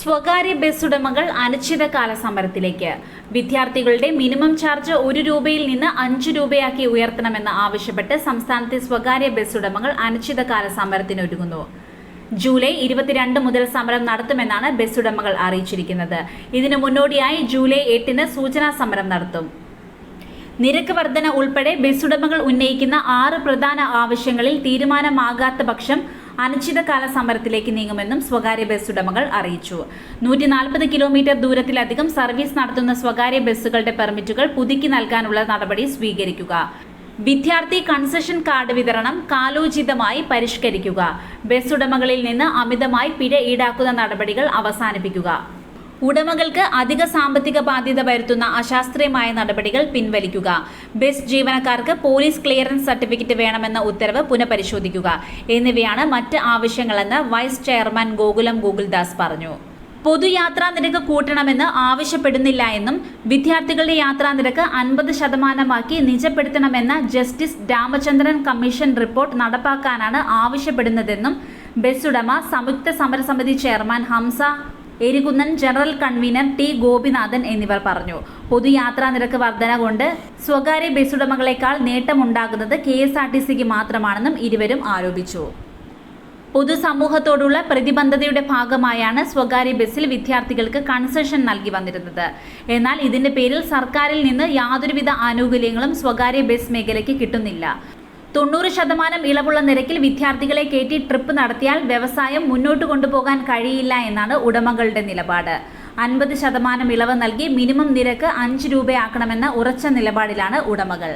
സ്വകാര്യ ബസ് ഉടമകൾ അനിശ്ചിതകാല സമരത്തിലേക്ക്. വിദ്യാർത്ഥികളുടെ മിനിമം ചാർജ് ഒരു രൂപയിൽ നിന്ന് അഞ്ച് രൂപയാക്കി ഉയർത്തണമെന്ന് ആവശ്യപ്പെട്ട് സംസ്ഥാനത്തെ സ്വകാര്യ ബസ് ഉടമകൾ അനിശ്ചിതകാല സമരത്തിനൊരുങ്ങുന്നു. ജൂലൈ ഇരുപത്തിരണ്ട് മുതൽ സമരം നടത്തുമെന്നാണ് ബസ് ഉടമകൾ അറിയിച്ചിരിക്കുന്നത്. ഇതിനു മുന്നോടിയായി ജൂലൈ എട്ടിന് സൂചനാ സമരം നടത്തും. നിരക്ക് വർധന ഉൾപ്പെടെ ബസ് ഉടമകൾ ഉന്നയിക്കുന്ന ആറ് പ്രധാന ആവശ്യങ്ങളിൽ തീരുമാനമാകാത്ത പക്ഷം അനിശ്ചിതകാല സമരത്തിലേക്ക് നീങ്ങുമെന്നും സ്വകാര്യ ബസ് ഉടമകൾ അറിയിച്ചു. നൂറ്റി നാൽപ്പത് കിലോമീറ്റർ ദൂരത്തിലധികം സർവീസ് നടത്തുന്ന സ്വകാര്യ ബസ്സുകളുടെ പെർമിറ്റുകൾ പുതുക്കി നൽകാനുള്ള നടപടി സ്വീകരിക്കുക. വിദ്യാർത്ഥി കൺസെഷൻ കാർഡ് വിതരണം കാലോചിതമായി പരിഷ്കരിക്കുക. ബസ് ഉടമകളിൽ നിന്ന് അമിതമായി പിഴ ഈടാക്കുന്ന നടപടികൾ അവസാനിപ്പിക്കുക. ഉടമകൾക്ക് അധിക സാമ്പത്തിക ബാധ്യത വരുത്തുന്ന അശാസ്ത്രീയമായ നടപടികൾ പിൻവലിക്കുക. ബസ് ജീവനക്കാർക്ക് പോലീസ് ക്ലിയറൻസ് സർട്ടിഫിക്കറ്റ് വേണമെന്ന ഉത്തരവ് പുനഃപരിശോധിക്കുക. എന്നിവയാണ് മറ്റ് ആവശ്യങ്ങളെന്ന് വൈസ് ചെയർമാൻ ഗോകുലം ഗോകുൽദാസ് പറഞ്ഞു. പൊതുയാത്രാ നിരക്ക് കൂട്ടണമെന്ന് ആവശ്യപ്പെടുന്നില്ല എന്നും വിദ്യാർത്ഥികളുടെ യാത്രാ നിരക്ക് അൻപത് ശതമാനമാക്കി നിജപ്പെടുത്തണമെന്ന ജസ്റ്റിസ് രാമചന്ദ്രൻ കമ്മീഷൻ റിപ്പോർട്ട് നടപ്പാക്കാനാണ് ആവശ്യപ്പെടുന്നതെന്നും ബസ് ഉടമ സംയുക്ത സമരസമിതി chairman Hamsa Erikunnan general convener T Gopinathan എന്നിവർ പറഞ്ഞു. പൊതുയാത്രാ നിരക്ക് വർധന കൊണ്ട് സ്വകാര്യ ബസ് ഉടമകളെക്കാൾ നേട്ടമുണ്ടാകുന്നത് കെ എസ് ആർ ടി സിക്ക് മാത്രമാണെന്നും ഇരുവരും ആരോപിച്ചു. പൊതുസമൂഹത്തോടുള്ള പ്രതിബന്ധതയുടെ ഭാഗമായാണ് സ്വകാര്യ ബസ്സിൽ വിദ്യാർത്ഥികൾക്ക് കൺസെഷൻ നൽകി വന്നിരുന്നത്. എന്നാൽ ഇതിന്റെ പേരിൽ സർക്കാരിൽ നിന്ന് യാതൊരുവിധ ആനുകൂല്യങ്ങളും സ്വകാര്യ ബസ് മേഖലയ്ക്ക് കിട്ടുന്നില്ല. തൊണ്ണൂറ് ശതമാനം ഇളവുള്ള നിരക്കിൽ വിദ്യാർത്ഥികളെ കയറ്റി ട്രിപ്പ് നടത്തിയാൽ വ്യവസായം മുന്നോട്ട് കൊണ്ടുപോകാൻ കഴിയില്ല എന്നാണ് ഉടമകളുടെ നിലപാട്. അൻപത് ശതമാനം ഇളവ് നൽകി മിനിമം നിരക്ക് അഞ്ച് രൂപയാക്കണമെന്ന ഉറച്ച നിലപാടിലാണ് ഉടമകൾ.